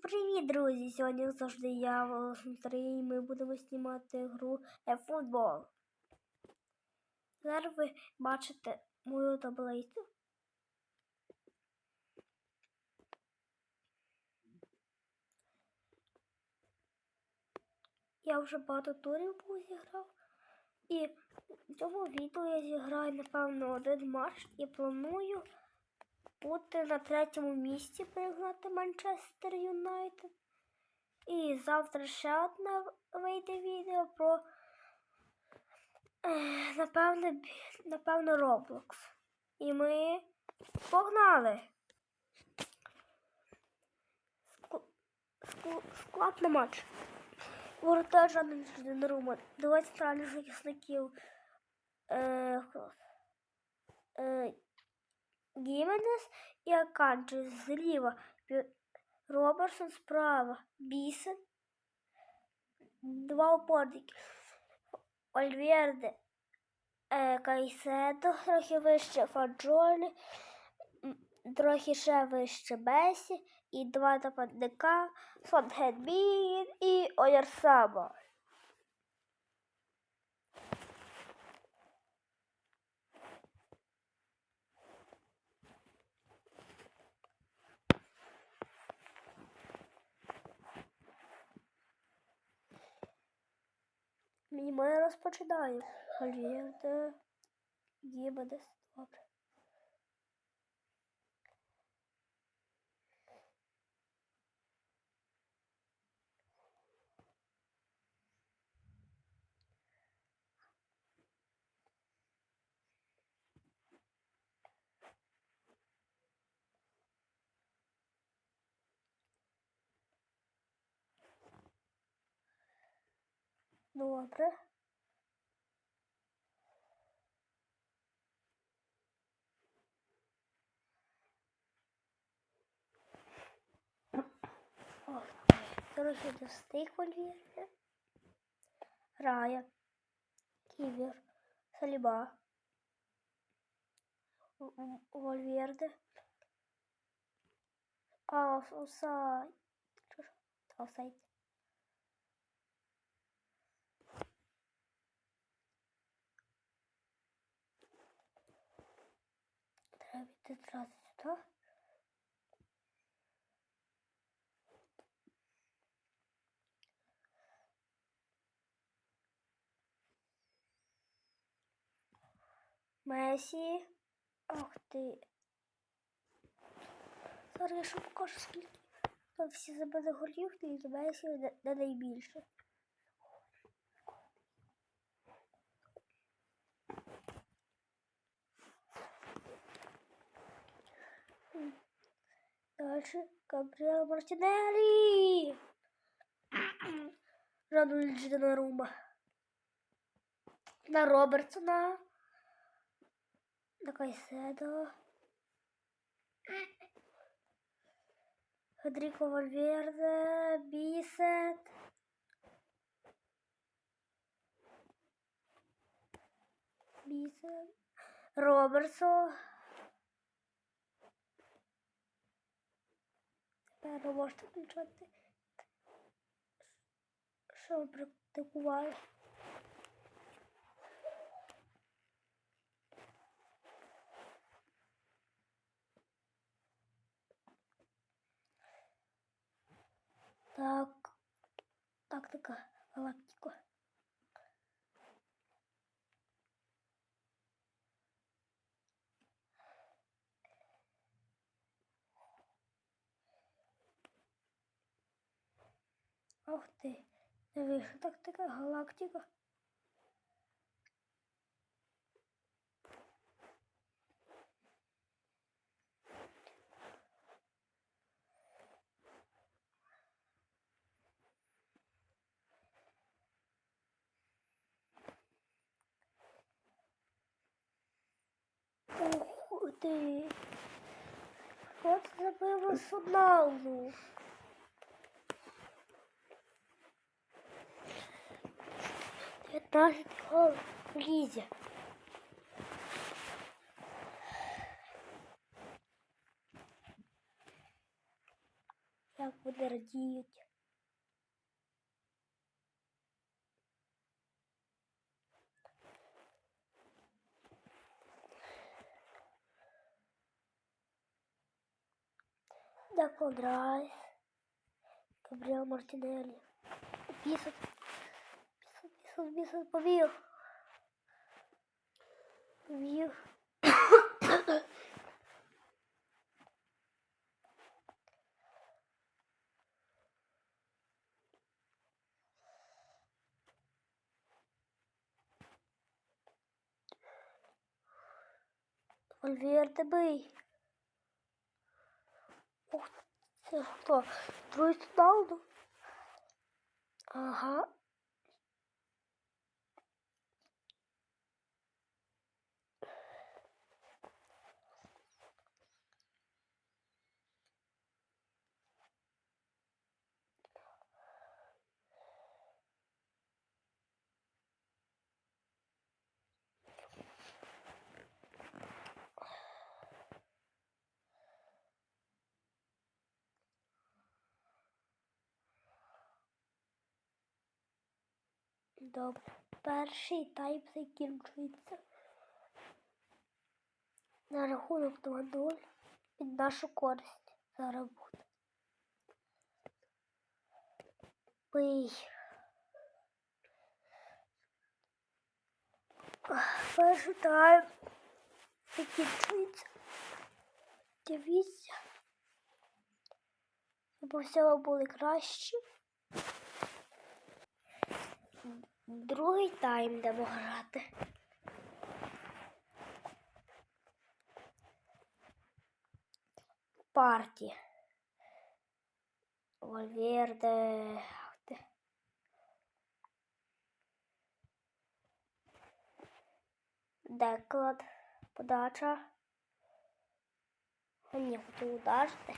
Привіт, друзі! Сьогодні завжди я Волосмотри, і ми будемо знімати гру eFootball. Зараз ви бачите мою таблицю. Я вже багато турів був зіграв. І в цьому відео я зіграю, напевно, один матч і планую бути на третьому місці перегнати Манчестер Юнайтед. І завтра ще одне вийде відео про б- напевно, Roblox. І ми погнали. Ск- ск- Склад на матч. Воротар жоден Рума. Два центральних захисників. Е, е, Гіменес і Аканджі зліва. Роберсон справа. Бісен. Два опорники. Ольверде. Е, Кайседо, трохи вище Фаджолі, трохи ще вище Бесі і два нападника Сонгетбін і Оярсаба. Ми розпочинаємо. Є Гібедес, добре. Добре. О, Трохи достиг Ольвір'я. Рая. Ківер. Саліба. Вольверде. А, Осай. Треба йти зразу сюди. Месі. Ах ти. Зараз я ще покажу скільки. Там всі забили голів, і Месі не найбільше. Дальше Габриэл Мартинелли. Ранульджи на Рума. На Робертсона. На Кайседо. Федерико Вальверде. Бисет. Бисет. Робертсон. Тепер можете включати. Що ви практикували? Так. Тактика галактика. Ох ти. Дивись, що тактика галактика. Ух ти. От забила Суналу. Дев'ятнадцять гол в лізі. як вони радіють. Деклан Райс, Габріел Мартінелі. Бісот. Бісот, бісот, бісот, побіг. Побіг. Вальверде бий. Ух, це хто? Роналду? Ага. Добре. Перший тайп закінчується. На рахунок 2-0 під нашу користь зараз буде. Пий. Перший тайм закінчується. Дивіться. Бо всього були кращі. Другий тайм йдемо грати. Парті. Вальверде. Деклад. Подача. А ні, хотів ударити.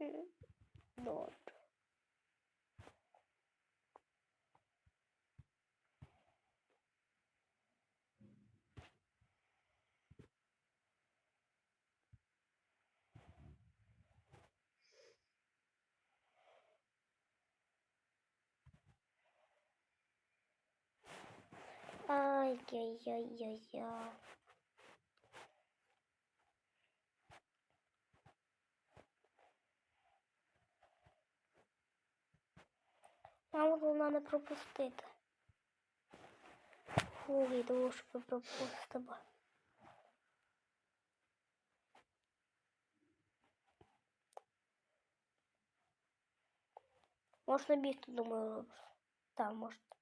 М, Добре. Нам головне не пропустити. Фу, того, що ми пропустимо. Можна бігти, думаю. Так, можна.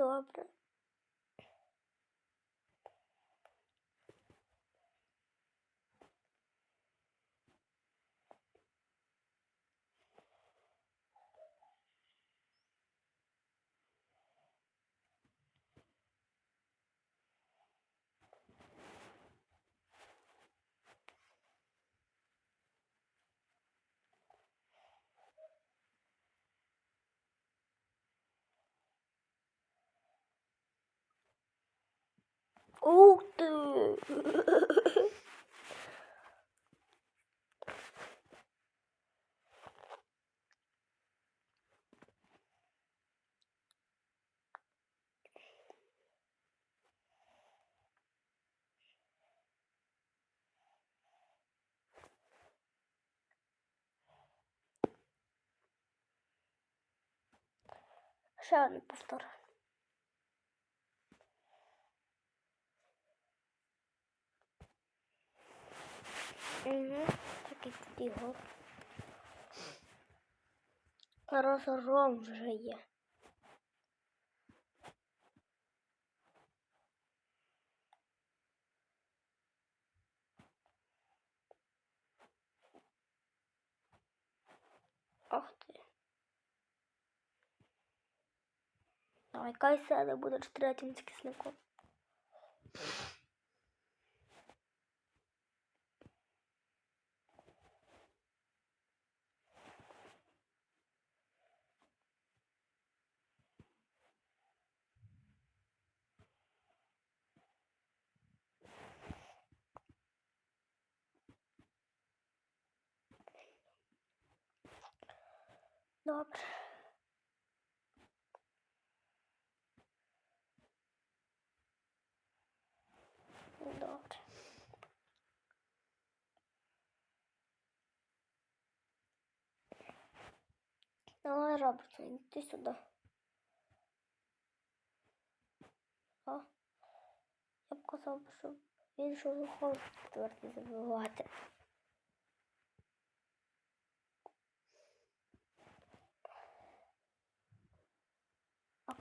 Добре. Ух ти! Ще один повтор. Угу, такий тоді гоп. Розгром вже є. Ах ти. Давай кайся, але будеш третім з. Добре. Добре. Давай, Робертсон, йди сюди. А? Я б казав, щоб він за хол четвертий забивати. Ах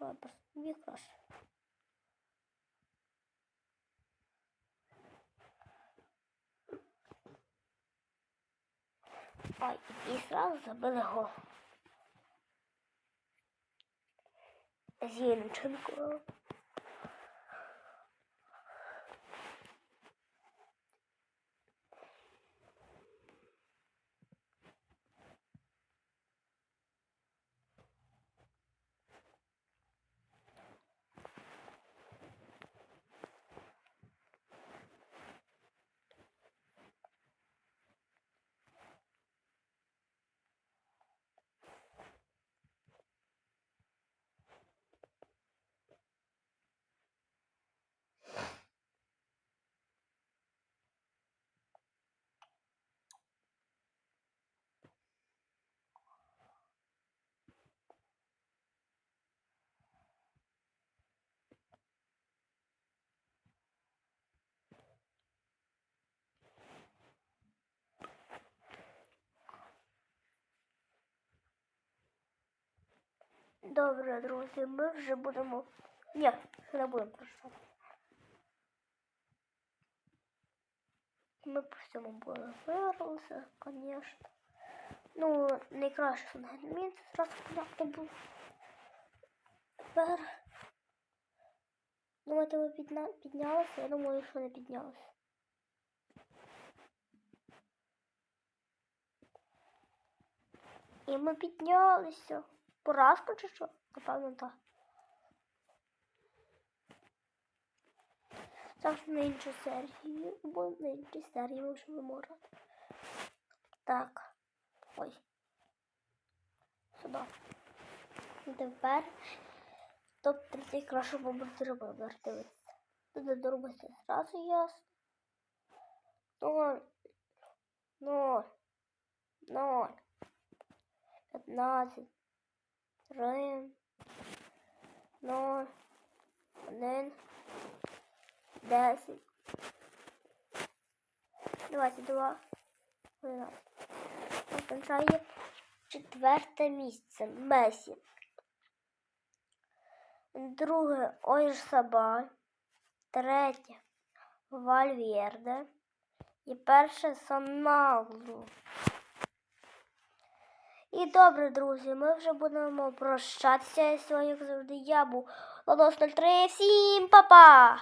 тобі краще. Ай, і сразу забили гол. Зінченко. Добре, друзі, ми вже будемо. Ні, не будемо прощати. Ми по всьому були вирвалися, звісно. Ну, найкраще фундамент зразу понятно був. Тепер. Думаєте, ми підна... піднялися? Я думаю, що не піднялися. І ми піднялися. Поразка чи що? Напевно, так. Так, на іншу серію, бо на іншій серії ми вже. Так. Ой. Сюди. І тепер топ-30 краще побути робити. Дивіться. Тут доробити зразу ясно. Ноль. Ноль. Ноль. П'ятнадцять. Три. Ноль. Один. Десять. Двадцять два. Означає четверте місце. Месі. Друге Ойр Сабаль. Третє Вальверде. І перше Соналду. І добре, друзі, ми вже будемо прощатися. Сьогодні, як завжди, я був Лодос 03. Всім па-па!